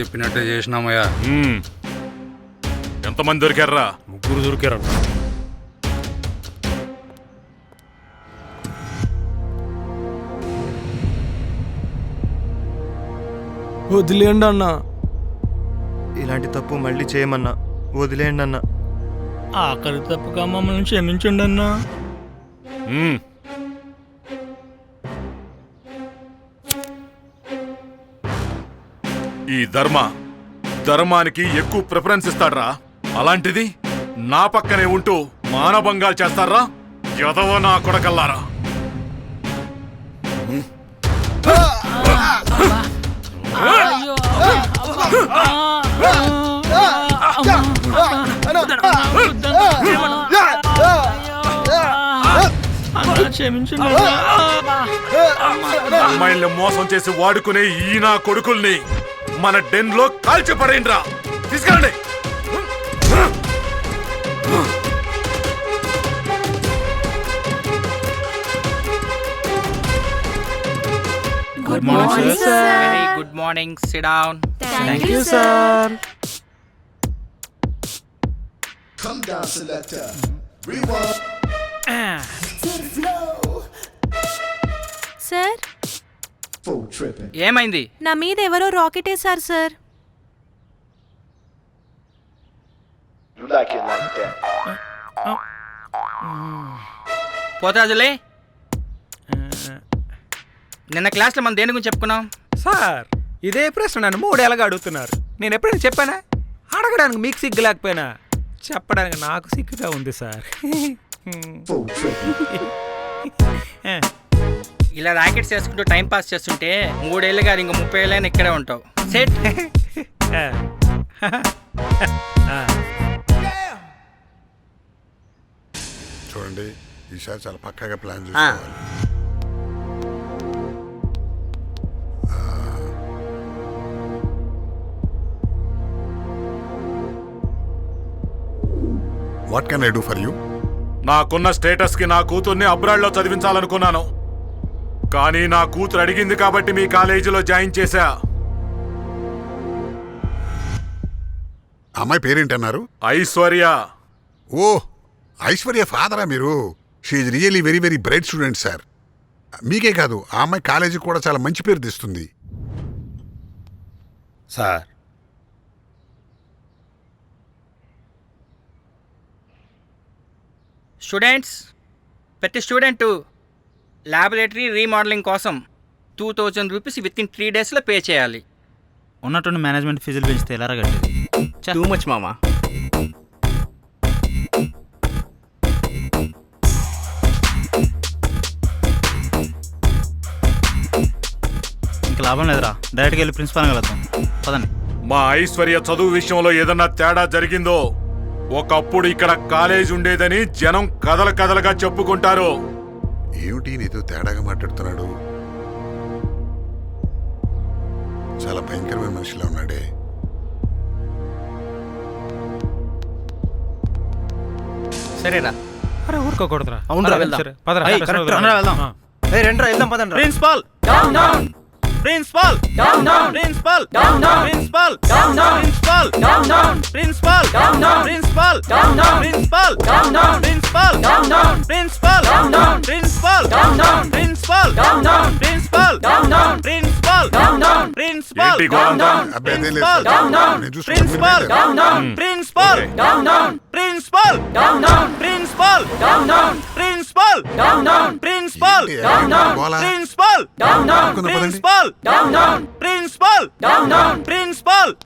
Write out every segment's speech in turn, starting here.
చెప్పినట్టే చేసినామయ్యా. మ్మ్. ఎంతమంది దొరికారా ముగ్గురు దొరికారంట. వదిలేండి అన్న. ఇలాంటి తప్పు మళ్ళీ చేయమన్నా. వదిలేయండి అన్న. ఆఖరి తప్పుగా మమ్మల్ని క్షమించండి అన్నా. మ్మ్. ఈ ధర్మ ధర్మానికి ఎక్కువ ప్రిఫరెన్స్ ఇస్తాడ్రా. అలాంటిది నా పక్కనే ఉంటూ మానభంగాలు చేస్తారా యదవ నా కొడకల్లారా. క్షమించండి అమ్మాయిల్ని మోసం చేసి వాడుకునే ఈ నా కొడుకుల్ని. మన డెన్లో కాల్చి పడేయండి తీసుకెళ్ళండి. Good morning sir very good morning sit down you sir sir ఏమైంది? నా మీద ఎవరో రాకెట్ వేశారు సార్. పోతాజులే. నిన్న క్లాస్లో మనం దేని గురించి చెప్పుకున్నాం? సార్ ఇదే ప్రశ్న నన్ను మూడేళ్ళగా అడుగుతున్నారు. నేను ఎప్పుడైనా చెప్పానా? అడగడానికి మీకు సిగ్గు లేకపోయినా? చెప్పడానికి నాకు సిగ్గుగా ఉంది సార్. ఇలా ర్యాకెట్స్ వేసుకుంటూ టైం పాస్ చేస్తుంటే మూడేళ్ళు గారు ఇంకో ముప్పై ఏళ్ళైనా ఇక్కడే ఉంటావు. సెట్? చూడండి ఈసారి చాలా పక్కాగా ప్లాన్ చేసుకోవాలి. What can I do for you నాకున్న స్టేటస్కి నా కూతుర్ని అబ్రాడ్లో చదివించాలనుకున్నాను. కానీ నా కూతురు అడిగింది కాబట్టి మీ కాలేజీలో జాయిన్ చేశా. అమ్మాయి పేరేంటన్నారు? ఐశ్వర్య. ఓ ఐశ్వర్య ఫాదరా మీరు? She really very very bright student sir మీకే కాదు ఆ అమ్మాయి కాలేజీకి కూడా చాలా మంచి పేరు తెస్తుంది. సార్. స్టూడెంట్స్ ప్రతి స్టూడెంట్ ల్యాబొరేటరీ రీమోడలింగ్ కోసం two thousand rupees with in three డేస్లో పే చేయాలి. ఉన్నట్టుండి మేనేజ్మెంట్ ఫీజులు పెంచితే ఎలా కట్టేది టూ మచ్ మామా. ఇంకా లాభం లేదురా. డైరెక్ట్గా వెళ్ళి ప్రిన్సిపాల్ కలుద్దాం. పదండి. మా ఐశ్వర్య చదువు విషయంలో ఏదన్నా తేడా జరిగిందో ఒకప్పుడు ఇక్కడ కాలేజ్ ఉండేదని జనం కథల కథలుగా చెప్పుకుంటారు. ఏమిటి నీతో తేడాగా మాట్లాడుతున్నాడు? చాలా భయంకరమైన మనిషిలా ఉన్నాడే. సరేరా అరే ఊరుకోకూడదురా. అవునురా, వెళ్దాం. సరే, పదరా, అయ్, పద, కరెక్ట్ పద, రా. వెళ్దాం. ఏ రెండ్రా వెళ్దాం పదండి principal! Principal principal principal principal principal principal principal principal principal principal principal principal principal principal ఏంటి గోలంతా? అబ్బాయి అదేం లేదు ప్రిన్సిపాల్ సార్. నేను చూసుకుంటాను. ప్రిన్సిపాల్ మీరు principal principal principal principal principal? Principal పదండి. Principal principal principal principal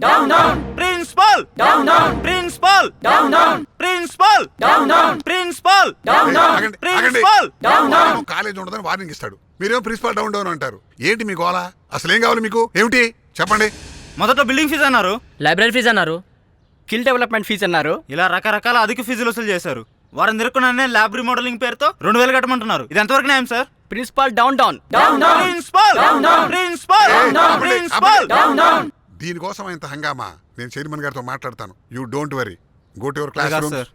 principal principal principal ఏయ్, ఆగండి, ప్రిన్సిపాల్ ఆగండి. వాడు కాలేజ్ ఉండదని వార్నింగ్ ఇస్తాడు మీరేమో ప్రిన్సిపాల్ డౌన్ డౌన్ అంటారు ఏంటి మీ గోల అసలు ఏం కావాలి మీకు? ఏమిటి? చెప్పండి. మొదట బిల్డింగ్ ఫీజు అన్నారు. లైబ్రరీ ఫీజు అన్నారు. స్కిల్ డెవలప్మెంట్ ఫీజు అన్నారు. ఇలా రకరకాల అధిక ఫీజులు వసూలు చేశారు. వారం తిరుక్కునే ల్యాబ్ రీమోడలింగ్ పేరుతో రెండు వేలు కట్టమంటున్నారు. ఇది ఎంతవరకు న్యాయం sir? Principal down down. Principal. Principal. Principal. దీనికోసం ఇంత హంగామా? నేను చైర్మన్ గారితో మాట్లాడతాను. You don't worry go to your classroom sir.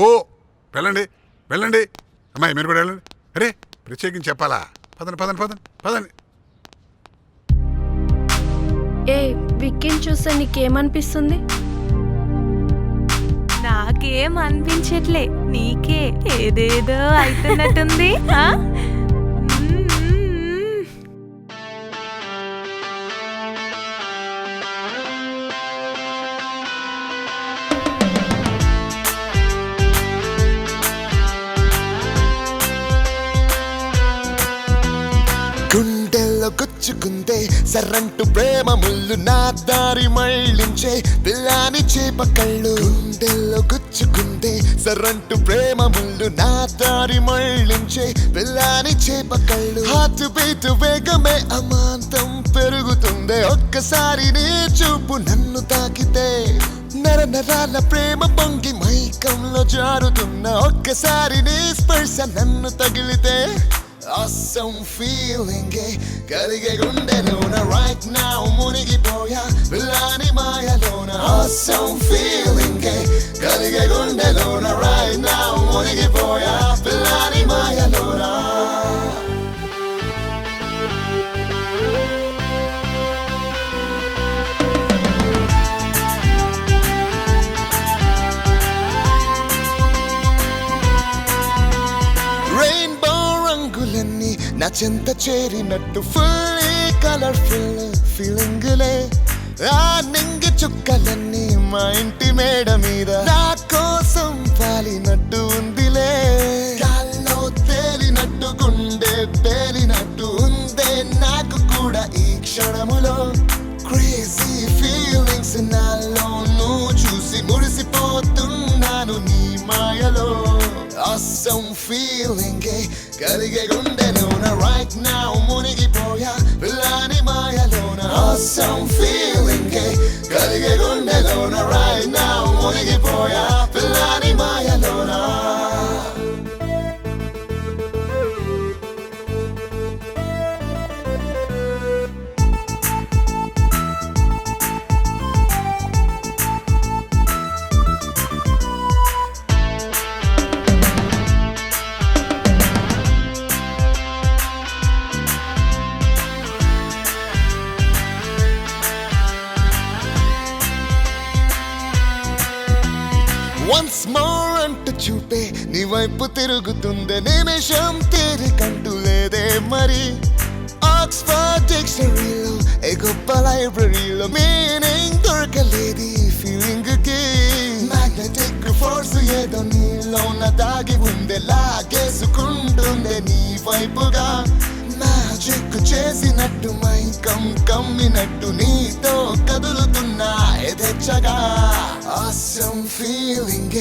Go వెళ్ళండి. వెళ్ళండి. అమ్మాయి మీరు కూడా వెళ్ళండి. అరే ప్రత్యేకించి చెప్పాలా? పదండి పదండి పదండి పదండి. ఏ విక్కీని చూస్తే నీకేమనిపిస్తుంది? నాకేం అనిపించట్లే నీకే ఏదేదో అవుతున్నట్టుంది సర్రంటు ప్రేమ ముళ్ళు నా దారి మళ్ళించే పిల్లాని చేప కళ్ళు గుండెల్లో గుచ్చుకుందే సర్రంటు ప్రేమ ముళ్ళు నా దారి మళ్ళించే పిల్లాని చేప కళ్ళు. హార్ట్ బీటు వేగమే అమాంతం పెరుగుతుందే. ఒక్కసారి నీ చూపు నన్ను తాకితే నర నరాల ప్రేమ పొంగి మైకంలో జారుతున్న. ఒక్కసారి నీ స్పర్శ నన్ను తగిలితే Awesome feeling కలిగే గుండెలోన right now మునిగిపోయా పిల్లాని మాయలోన Awesome feeling కలిగే గుండెలోన right now మునిగిపోయా పిల్లాని మాయలోన నా చెంత చేరినట్టు ఫుల్ కలర్ఫుల్ ఫీలింగ్లే ఆ నింగి చుక్కలన్నీ మా ఇంటి మేడ మీద. నా కోసం పాలినట్టు ఉందిలే. కాల్లో తేలినట్టు గుండె పేలినట్టు ఉందే. నాకు కూడా ఈ క్షణములో క్రేజీ ఫీలింగ్స్ నాలో నువ్వు చూసి మురిసిపోతున్నాను నీ మాయలో. Awesome feeling కలిగే గుండెను. వైపు నిమిషం తీరికంటూ లేదే మరి. ఆక్స్ఫర్డ్ డిక్షనరీలో ఏ గొప్ప లైబ్రరీలో మీనింగ్ దొరకలేదు ఫీలింగ్కి మ్యాగ్నెటిక్ ఫోర్స్ ఏదో నీలోన దాగి ఉందే లాగేసుకుంటుందే నీ వైపుగా. మ్యాజిక్ చేసినట్టు మైకం కమ్మినట్టు నీతో కదులుతున్నా ఎదెచ్చగా ఆసం ఫీలింగ్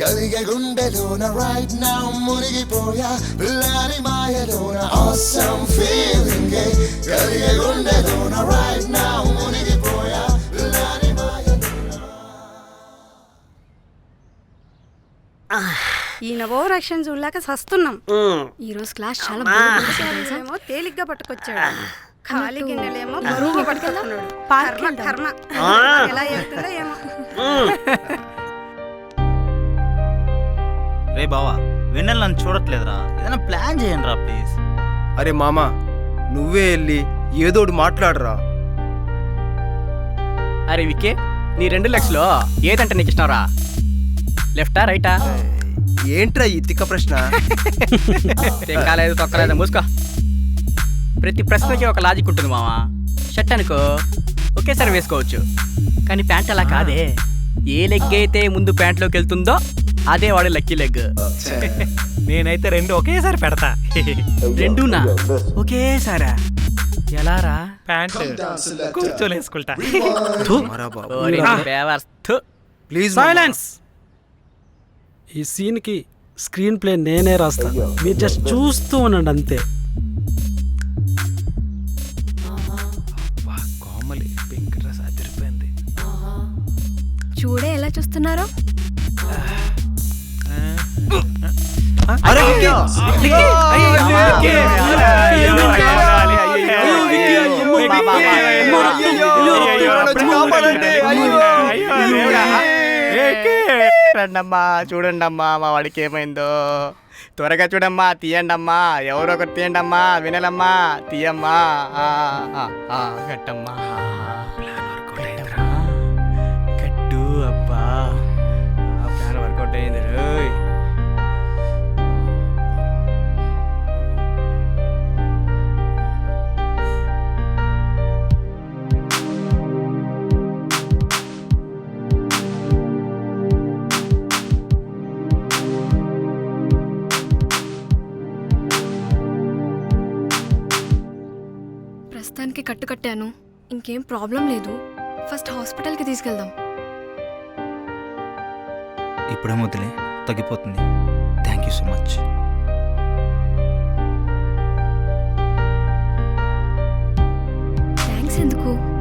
కలిగే గుండెలోన రైట్ నా మునిగిపోయా పిల్లాని మాయలోన ఆసం ఫీలింగ్ కలిగే గుండెలోన రైట్ నా మునిగిపోయా పిల్లాని మాయలోన. ఈయన ఓ రక్షణ చూడలేక సస్తున్నాం. ఈ రోజు క్లాస్ చాలా ఏమో తేలిగ్గా పట్టుకొచ్చాడు. ఖాళీ గిన్నెలేమో బరువుగా పట్టుకొస్తున్నాడు కర్మ. కర్మ ఎలా చెప్తుందో ఏమో. రే బావా వెన్నెల నన్ను చూడట్లేదురా. ఏదైనా ప్లాన్ చేయండి రా ప్లీజ్. అరే మామా నువ్వే వెళ్ళి ఏదోడు మాట్లాడరా. అరే వికే నీ రెండు లక్షలు ఏదంటే నీకు ఇష్టంరా? లెఫ్టా రైటా? ఏంట్రా ఈ తిక్క ప్రశ్న? తెక్కాలేదు తొక్కలేదు మూసుకో. ప్రతి ప్రశ్నకి ఒక లాజిక్ ఉంటుంది మావా. షర్ట్ అనుకో ఒకేసారి వేసుకోవచ్చు. కానీ ప్యాంట్ అలా కాదే. ఏ లెగ్ అయితే ముందు ప్యాంట్లోకి వెళ్తుందో అదే వాడు లక్కీ లెగ్ నేనైతే రెండు ఒకేసారి పెడతా. రెండునా? ఒకేసారా? ప్యాంట్. బాబు. ఓరి బేవర్స్. థు. ప్లీజ్ సైలెన్స్ ఈ సీన్కి స్క్రీన్ ప్లే నేనే రాస్తా మీరు జస్ట్ చూస్తూ ఉండండి అంతే. అమ్మా చూడండి అమ్మా మా వాడికి ఏమైందో త్వరగా చూడమ్మా తీయండి అమ్మా ఎవరో ఒకరు తీయండి అమ్మా వినలమ్మా తీయమ్మా ఆ, కట్టు కట్టాను ఇంకేం ప్రాబ్లం లేదు. ఫస్ట్ హాస్పిటల్కి తీసుకెళ్దాం. ఇప్పుడే వదిలే. తగ్గిపోతుంది. Thank you so much. Thanks ఎందుకు?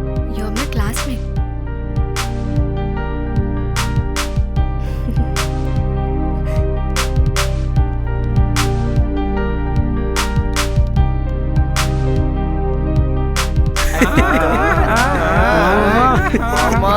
అమ్మా